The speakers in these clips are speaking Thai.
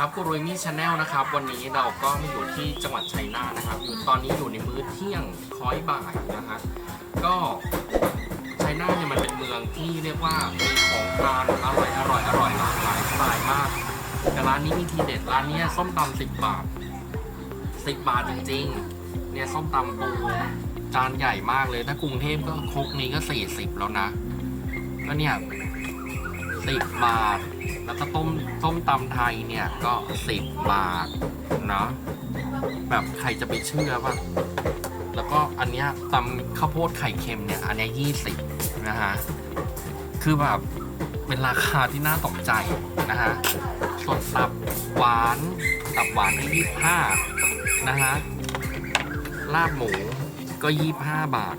ครับกูรุยมี่ชาแนลนะครับ วันนี้เราก็มาอยู่ที่จังหวัดชัยนาทนะครับ อยู่ตอนนี้อยู่ในมื้อเที่ยงคล้อยบ่ายนะฮะก็ชัยนาทเนี่ยมันเป็นเมืองที่เรียกว่ามีของทานอร่อยอร่อยอร่อยหลากหลายสไตล์มาก แต่ร้านนี้มีทีเด็ดร้านเนี้ยส้มตำสิบบาทสิบบาทจริงๆ เนี่ยส้มตำปูจานใหญ่มากเลยถ้ากรุงเทพก็ครกนี้ก็สี่สิบแล้วนะก็เนี่ย สิบบาท แล้วก็ต้มต้มตำไทยเนี่ยก็สิบบาทเนาะแบบใครจะไปเชื่อว่าแล้วก็อันเนี้ยตำข้าวโพดไข่เค็มเนี่ย อันเนี้ยยี่สิบนะฮะ คือแบบเป็นราคาที่น่าตกใจนะฮะส่วนตับหวานตับหวานนี่ยี่ห้านะฮะ ลาบหมูก็ยี่ห้าบาท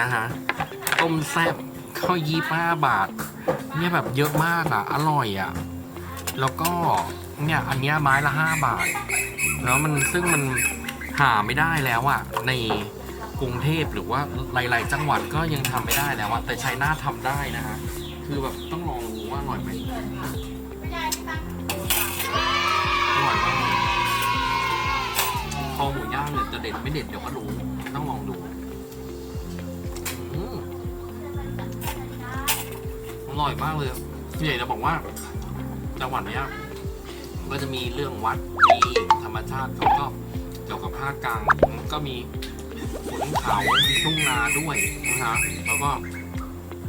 นะฮะ ต้มแซ่บก็ยี่ห้าบาท เนี่ยแบบเยอะมากอะ อร่อยอะ แล้วก็เนี่ยอันเนี้ยไม้ละห้าบาท แล้วมันซึ่งมันหาไม่ได้แล้วอะ ในกรุงเทพหรือว่าหลาย ๆ จังหวัดก็ยังทำไม่ได้แล้วอะ แต่ชัยนาททำได้นะฮะ คือแบบต้องลองดูว่าอร่อยไหมอร่อยมากคอหมูย่างเนี่ยจะเด็ดไม่เด็ดเดี๋ยวก็รู้ ร่อยมากเลยพี่ใหญ่จะบอกว่าจังหวัดเนี้ยก็จะมีเรื่องวัดมีธรรมชาติเขาก็เกี่ยวกับภาคกลางก็มีขุนเขามีทุ่งนาด้วยนะฮะแล้วก็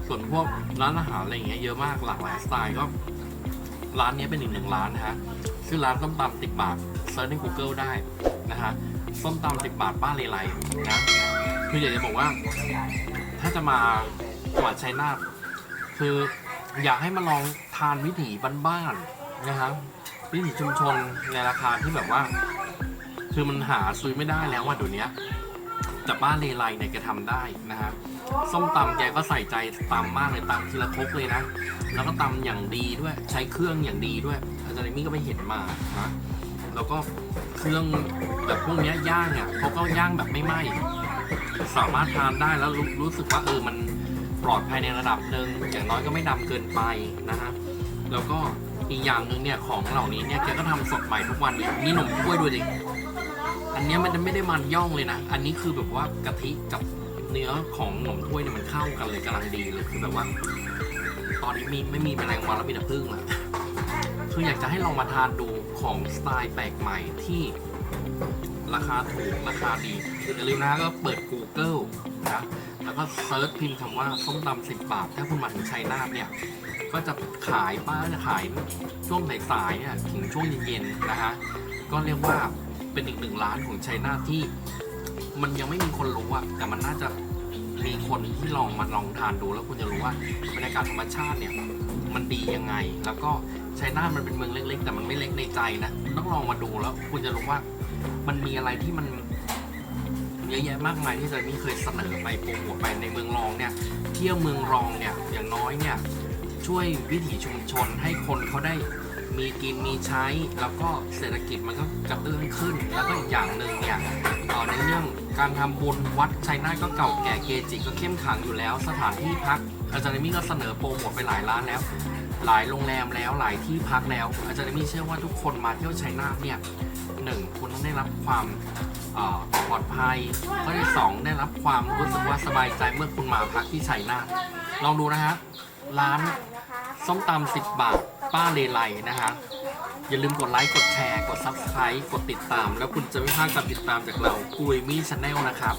ส่วนพวกร้านอาหารอะไรอย่างเงี้ยเยอะมากหลากหลายสไตล์ก็ ร้านนี้เป็นอีกหนึ่งร้านนะฮะชื่อร้านส้มตำติบาทเซิร์ชใน Google ได้นะฮะส้มตำติบาทบ้านเลไลนะพี่ใหญ่จะบอกว่า ถ้าจะมาจังหวัดชัยนาท คืออยากให้มาลองทานวิถีบ้านๆนะครับวิถีชุมชนในราคาที่แบบว่า คือมันหาซื้อไม่ได้แล้วว่าเดี๋ยวนี้แต่บ้านเลไลเนี่ยแกทำได้นะฮะส้มตำแกก็ใส่ใจตำมากเลยตำทีละครกเลยนะ แล้วก็ตำอย่างดีด้วยใช้เครื่องอย่างดีด้วยอาจารย์มี่ก็ไปเห็นมานะแล้วก็เครื่องแบบพวกเนี้ยย่างอะเขาก็ย่างแบบไม่ไหม้สามารถทานได้แล้วรรู้สึกว่าเออมัน ปลอดภัยในระดับหนึ่งอย่างน้อยก็ไม่ดำเกินไปนะฮะแล้วก็อีกอย่างหนึ่งเนี่ยของเหล่านี้เนี่ยแกก็ทำสดใหม่ทุกวันเลยนี่หนมถ้วยดูดิอันเนี้ยมันจะไม่ได้มันย่องเลยนะ อันนี้คือแบบว่ากะทิกับเนื้อของหนมถ้วยเนี่ยมันเข้ากันเลยกำลังดีเลยคือแบบว่า ตอนนี้มีไม่มีแมลงวันแล้วมีแต่พึ่งละคืออยากจะให้ลองมาทานดูของสไตล์แปลกใหม่ที่ราคาถูกราคาดีอย่าลืมนะก็เปิด Google นะ แล้วก็เซิร์ชพิมพ์คำว่าส้มตำสิบบาท ถ้าคุณมาถึงชัยนาทเนี่ย ก็จะขายป้าจะขายช่วงสายๆเนี่ยถึงช่วงเย็นๆนะฮะก็เรียกว่าเป็นอีกหนึ่งร้านของชัยนาทที่ มันยังไม่มีคนรู้อะแต่มันน่าจะมีคนที่ลองมาลองทานดูแล้วคุณจะรู้ว่าบรรยากาศธรรมชาติเนี่ยมันดียังไง แล้วก็ชัยนาทมันเป็นเมืองเล็ก ๆ แต่มันไม่เล็กในใจนะคุณต้องลองมาดูแล้วคุณจะรู้ว่ามันมีอะไรที่มัน เยอะแยะมากมายที่จะมีเคยเสนอไปโปรโมทไปในเมืองรองเนี่ยเที่ยวเมืองรองเนี่ยอย่างน้อยเนี่ยช่วยวิถีชุมชนให้คนเขาได้มีกินมีใช้ แล้วก็เศรษฐกิจมันก็กระเตื้องขึ้น แล้วก็อีกอย่างหนึ่งเนี่ยเอ่อในเรื่องการทำบุญวัดชัยนาทก็เก่าแก่เกจิก็เข้มขังอยู่แล้ว สถานที่พัก อาจารย์มิก็เสนอโปรโมทไปหลายร้านแล้ว หลายโรงแรมแล้วหลายที่พักแล้ว อาจารย์มิเชื่อว่าทุกคนมาเที่ยวชัยนาทเนี่ย หนึ่งคุณต้องได้รับความปลอดภัย ข้อที่สองได้รับความรู้สึกว่าสบายใจเมื่อคุณมาพักที่ชัยนาทลองดูนะฮะร้านส้มตำสิบบาท ป้าเลไลนะฮะอย่าลืมกดไลค์ กดแชร์ กด Subscribe กดติดตาม แล้วคุณจะไม่พลาดการติดตามจากเราคุยมี่ชาแนลนะครับ